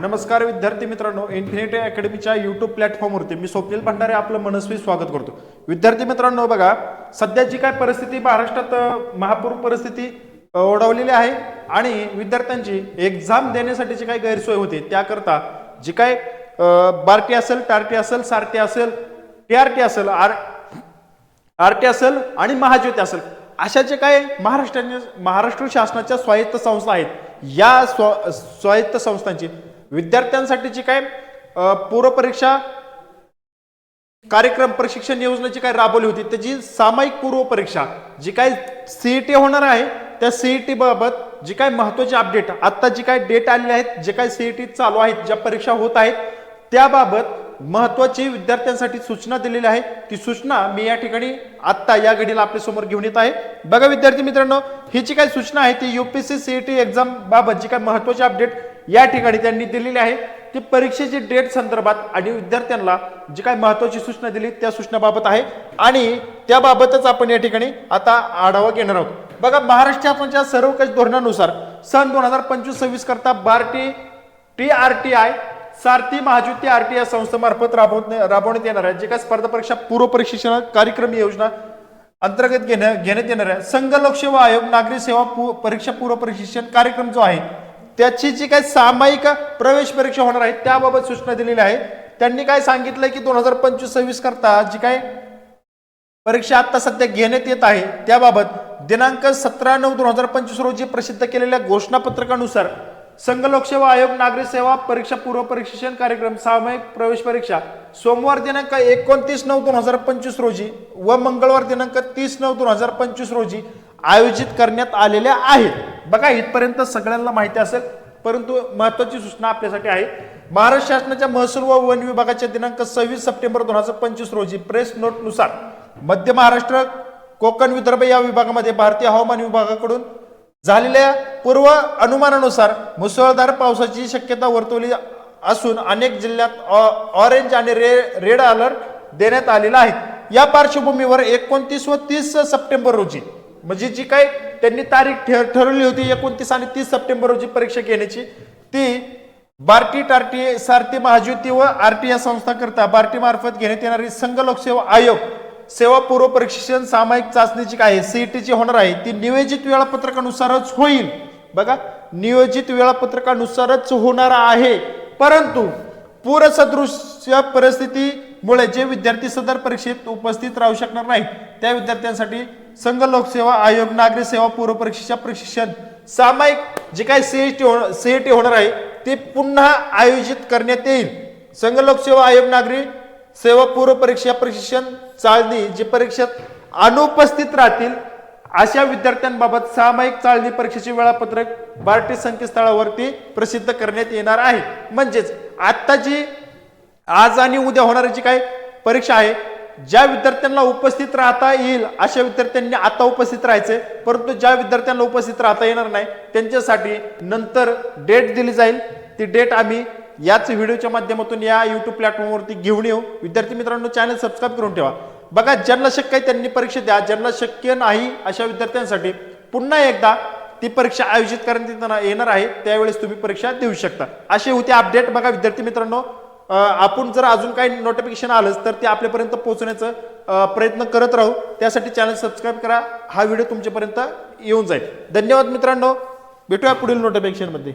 नमस्कार विद्यार्थी मित्रांनो इन्फिनिटी अकॅडमीच्या युट्यूब प्लॅटफॉर्मवरती मी स्वप्नील भंडारे आपलं मनस्वी स्वागत करतो. विद्यार्थी मित्रांनो बघा सध्या जी काय परिस्थिती महाराष्ट्रात महापूर परिस्थिती ओढवलेली आहे आणि विद्यार्थ्यांची एक्झाम देण्यासाठी जी काही गैरसोय होती त्याकरता जी काय अ, बार्टी असेल टार्टी असेल सारटी असेल टीआरटी असेल आर आरटी असेल आणि महाज्योती असेल अशा जे काय महाराष्ट्राने महाराष्ट्र शासनाच्या स्वायत्त संस्था आहेत या स्व स्वायत्त संस्थांची विद्यार्थ्यांसाठी जी काय पूर्वपरीक्षा कार्यक्रम प्रशिक्षण योजनेची काय राबवली होती त्याची सामायिक पूर्व परीक्षा जी काय सीईटी होणार आहे त्या सीईटी बाबत जी काय महत्वाची अपडेट आता जी काय डेट आलेली आहेत जे काय सीईटी चालू आहेत ज्या परीक्षा होत आहेत त्याबाबत महत्त्वाची विद्यार्थ्यांसाठी सूचना दिलेली आहे. ती सूचना मी या ठिकाणी आत्ता या घडीला आपल्यासमोर घेऊन येत आहे. बघा विद्यार्थी मित्रांनो ही जी काय सूचना आहे ती युपीएससी सीईटी एक्झाम बाबत जी काय महत्त्वाची अपडेट या ठिकाणी त्यांनी दिलेली आहे. ती परीक्षेची डेट संदर्भात आणि विद्यार्थ्यांना जी काय महत्त्वाची सूचना दिली त्या सूचनाबाबत आहे. आणि त्याबाबतच आपण या ठिकाणी आता आढावा घेणार आहोत. बघा महाराष्ट्र शासनाच्या सर्व काही धोरणानुसार सन दोन हजार पंचवीस सव्वीस करता BARTI T R T I SARTHI Mahajyoti R या संस्थेमार्फत राबवण्यात राबवण्यात येणार आहे. जे काय स्पर्धा परीक्षा पूर्व प्रशिक्षण कार्यक्रम योजना अंतर्गत घेण्या घेण्यात येणार आहे. संघ लोकसेवा आयोग नागरी सेवा परीक्षा पूर्व प्रशिक्षण कार्यक्रम जो आहे त्याची जी काही सामायिक प्रवेश परीक्षा होणार आहे त्याबाबत सूचना दिलेल्या आहेत त्यांनी काय सांगितलंय की दोन हजार पंचवीस सव्वीस करता जी काय परीक्षा आता सध्या घेण्यात येत आहे त्याबाबत दिनांक सतरा नऊ दोन हजार पंचवीस रोजी प्रसिद्ध केलेल्या घोषणापत्रकानुसार संघ लोकसेवा आयोग नागरी सेवा परीक्षा पूर्व प्रशिक्षण कार्यक्रम सामायिक प्रवेश परीक्षा. सोमवार दिनांक एकोणतीस नऊ दोन हजार पंचवीस रोजी व मंगळवार दिनांक तीस नऊ दोन हजार पंचवीस रोजी आयोजित करण्यात आलेल्या आहेत. बघा इथपर्यंत सगळ्यांना माहिती असेल परंतु महत्वाची सूचना आपल्यासाठी आहे. महाराष्ट्र शासनाच्या महसूल व वन विभागाच्या दिनांक सव्वीस सप्टेंबर दोन हजार पंचवीस रोजी प्रेस नोटनुसार मध्य महाराष्ट्र कोकण विदर्भ या विभागामध्ये भारतीय हवामान विभागाकडून झालेल्या पूर्व अनुमानानुसार मुसळधार पावसाची शक्यता वर्तवली असून अनेक जिल्ह्यात ऑ- ऑरेंज आणि रे रेड अलर्ट देण्यात आलेला आहे. या पार्श्वभूमीवर एकोणतीस व तीस सप्टेंबर रोजी म्हणजे जी काय त्यांनी तारीख ठर- ठरवली होती एकोणतीस आणि तीस सप्टेंबर रोजी परीक्षा घेण्याची ती बार्टी टार्टी सारथी महाज्योती व आरटी या संस्थाकरता बार्टी मार्फत घेण्यात येणारी संघ लोकसेवा आयोग सेवा पूर्व प्रशिक्षण सामायिक चाचणीची काय सीईटीची होणार आहे. ती नियोजित वेळापत्रकानुसारच होईल. बघा नियोजित वेळापत्रकानुसारच होणार आहे. परंतु पूरसदृश्य परिस्थितीमुळे जे विद्यार्थी सदर परीक्षेत उपस्थित राहू शकणार नाहीत त्या विद्यार्थ्यांसाठी संघ लोकसेवा आयोग नागरी सेवा पूर्व परीक्षेच्या प्रशिक्षण सामायिक जे काही सीईटी सीईटी होणार आहे ते पुन्हा आयोजित करण्यात येईल. संघ लोकसेवा आयोग नागरी सेवा पूर्व परीक्षा प्रशिक्षण चाळणी जी परीक्षेत अनुपस्थित राहतील अशा विद्यार्थ्यांबाबत सामायिक चालणी परीक्षेचे वेळापत्रक बार्टी संकेतस्थळावरती प्रसिद्ध करण्यात येणार आहे. म्हणजेच आत्ता जी आज आणि उद्या होणारी जी काही परीक्षा आहे ज्या विद्यार्थ्यांना उपस्थित राहता येईल अशा विद्यार्थ्यांनी आता उपस्थित राहायचे परंतु ज्या विद्यार्थ्यांना उपस्थित राहता येणार नाही त्यांच्यासाठी नंतर डेट दिली जाईल. ती डेट आम्ही याच व्हिडिओच्या माध्यमातून या युट्यूब प्लॅटफॉर्मवरती घेऊन येऊ. विद्यार्थी मित्रांनो चॅनल सबस्क्राईब करून ठेवा. बघा ज्यांना शक्य आहे त्यांनी परीक्षा द्या. ज्यांना शक्य नाही अशा विद्यार्थ्यांसाठी पुन्हा एकदा ती परीक्षा आयोजित करण्यात येणार आहे. त्यावेळेस तुम्ही परीक्षा देऊ शकता. असे होते अपडेट बघा विद्यार्थी मित्रांनो आपण जर अजून काही नोटिफिकेशन आलंच तर ते आपल्यापर्यंत पोहोचण्याचा प्रयत्न करत राहू. त्यासाठी चॅनल सबस्क्राईब करा. हा व्हिडिओ तुमच्यापर्यंत येऊन जाईल. धन्यवाद मित्रांनो. भेटूया पुढील नोटिफिकेशनमध्ये